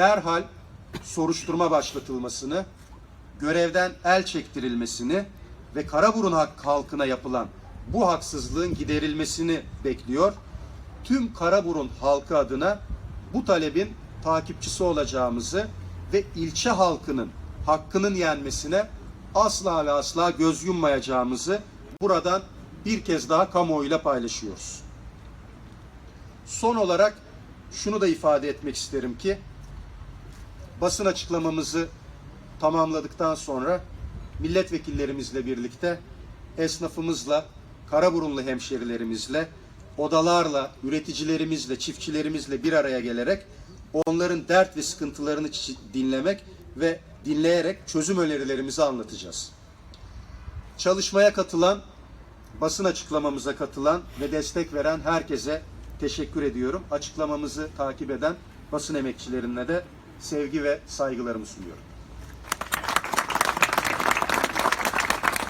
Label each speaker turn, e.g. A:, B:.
A: derhal soruşturma başlatılmasını, görevden el çektirilmesini ve Karaburun halk- halkına yapılan bu haksızlığın giderilmesini bekliyor. Tüm Karaburun halkı adına bu talebin takipçisi olacağımızı ve ilçe halkının hakkının yenmesine asla ve asla göz yummayacağımızı buradan bir kez daha kamuoyuyla paylaşıyoruz. Son olarak şunu da ifade etmek isterim ki basın açıklamamızı tamamladıktan sonra milletvekillerimizle birlikte esnafımızla, Karaburunlu hemşerilerimizle, odalarla, üreticilerimizle, çiftçilerimizle bir araya gelerek onların dert ve sıkıntılarını dinlemek ve dinleyerek çözüm önerilerimizi anlatacağız. Çalışmaya katılan, basın açıklamamıza katılan ve destek veren herkese teşekkür ediyorum. Açıklamamızı takip eden basın emekçilerine de sevgi ve saygılarımı sunuyorum.